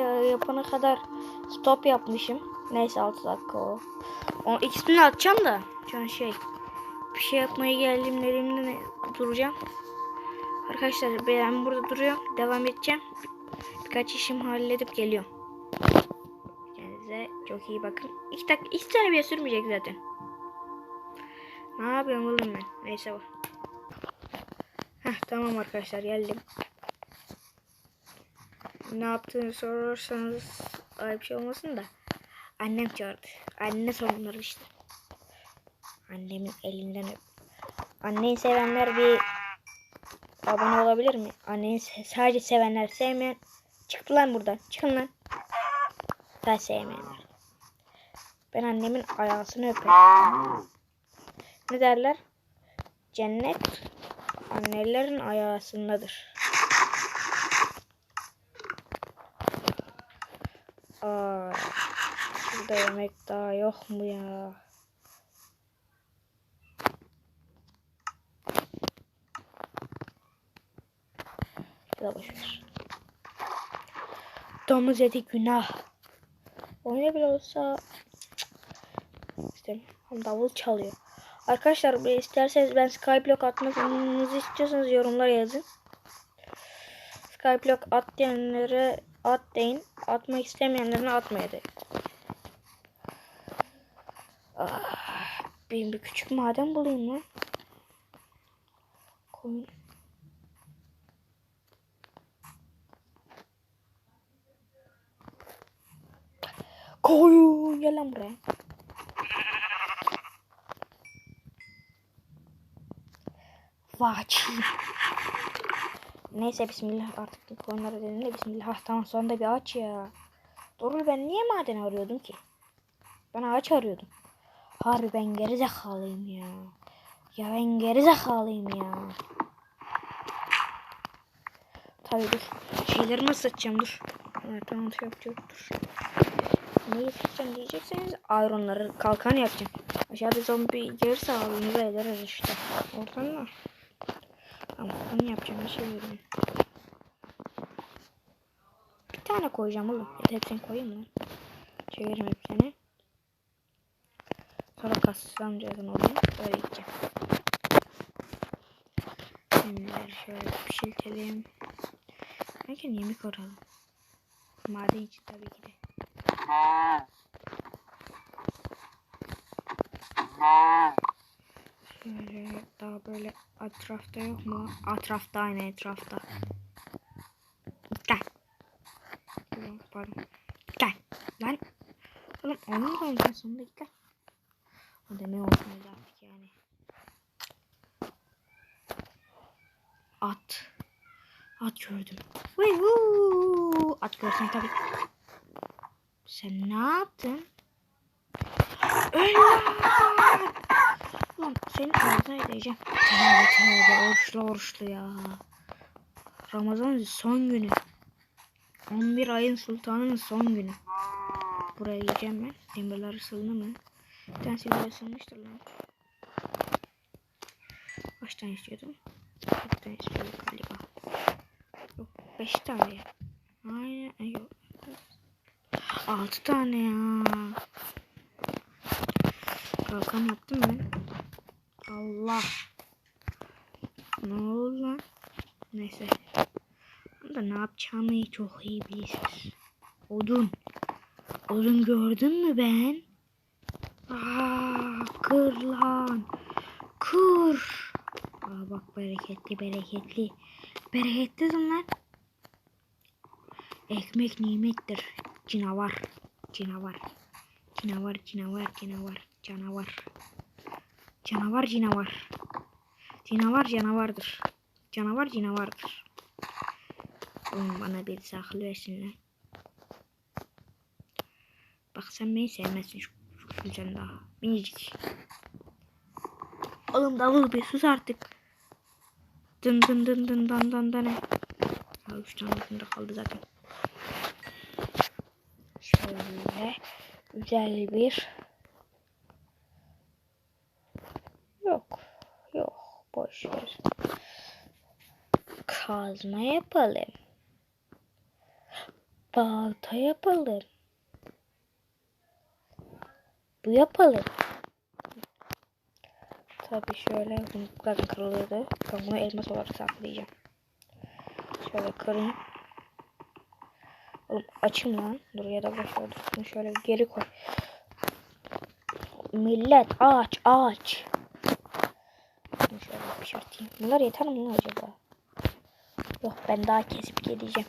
yapana kadar stop yapmışım. Neyse 6 dakika o. o ikisini atacağım da. Şu an şey. Bir şey yapmaya geldim elimde duracağım. Arkadaşlar ben burada duruyorum. Devam edeceğim. Birkaç işimi halledip geliyorum. Kendinize çok iyi bakın. İki, dak iki tane bile sürmeyecek zaten. Ne yapıyorum oğlum ben? Neyse bak. Heh tamam arkadaşlar geldim. Ne yaptığını sorarsanız ayıp şey olmasın da. Annem çağırdı. Anne sorunları işte. Annemin elinden öp. Anneyi sevenler bir abone olabilir mi? Anneyi sadece sevenler sevmeyen çıktı lan buradan. Çıkın lan. Sadece sevmeyenler. Ben annemin ayağısını öperim. Ne derler? Cennet annelerin ayağısındadır. Aa, daha yok mu ya? Ya boşver. Domuz eti günah. Oyuna bile olsa işte davul çalıyor. Arkadaşlar isterseniz ben Skyblock atmanızı istiyorsanız yorumlara yazın. Skyblock at diyenlere at deyin. Atmak istemeyenlerine atmaya deyin. Ah, bir, bir küçük maden bulayım lan. Koyun. Koyun gel lan buraya. Vaçi. Neyse bismillah artık konulara de bismillah. Ah, tamam sonunda bir ağaç ya. Doğru ben niye maden arıyordum ki? Ben ağaç arıyordum. Harbi ben gerizekalıyım ya. Ya ben gerizekalıyım ya. Tabii dur. Şeyleri nasıl satacağım dur. Evet tamam şey yapacağım dur. Neyi satacağım diyecekseniz ironları kalkan yapacağım. Aşağıda zombi gelirse abimize ederiz işte. Oradan mı? Tamam onu yapacağım bir şey vereyim. Bir tane koyacağım oğlum. Ya da hepsini koyayım mı? Çevirim hepsini. Sonra kaslamcağızın oluyor. Böyle gideceğim. Şimdi şöyle pişirtelim. Belki yemek aralım. Maden için tabii ki de. Şöyle daha böyle etrafta yok mu? Etrafta aynı etrafta. Gel. Pardon. Gel. Lan. Oğlum onu da oynayacaksın sonunda lan. O demek olsun artık yani. At. At gördüm. Vay vuu. At görsün tabii. Sen ne yaptın? Öl lan. Ulan senin ağzına edeceğim. Tövbe tövbe oruçlu oruçlu ya. Ramazan son günü. 11 ayın sultanının son günü. Buraya yiyeceğim ben. Demirler ısıldı mı? Bir tanesi bile ısınmıştır lan. Kaç tane istiyordum? Bir tane istiyordum galiba. Yok 5 tane. Aynen yok. 6 tane ya. Kalkan yaptım ben. Allah. Ne oldu lan? Neyse. Ama ne yapacağımı çok iyi bilirsiniz. Odun. Odun gördün mü ben? Aa, kır lan. Kır. Aa, bak bereketli bereketli. Bereketli lan. Ekmek nimettir. Canavar. Canavar. Canavar, canavar, canavar, canavar. Canavar, canavar. Canavar canavardır. Canavar canavardır. Oğlum bana bir saklı versin lan. Bak sen beni sevmezsin şu, şu güzel daha. Minicik. Oğlum davul bir sus artık. Dın dın dın dın dan dan dan. Ya üç tane altında kaldı zaten. Şöyle güzel bir yok ver kazma yapalım balta yapalım. Bu yapalım. Tabii şöyle zaten kırılıyordu. Ben bunu elmas olarak saklayacağım. Şöyle kırayım. Oğlum açayım lan. Dur ya da boş ver. Şöyle geri koy. Millet ağaç ağaç. Şöyle pişirteyim. Bunlar yeter mi acaba? Yok ben daha kesip geleceğim.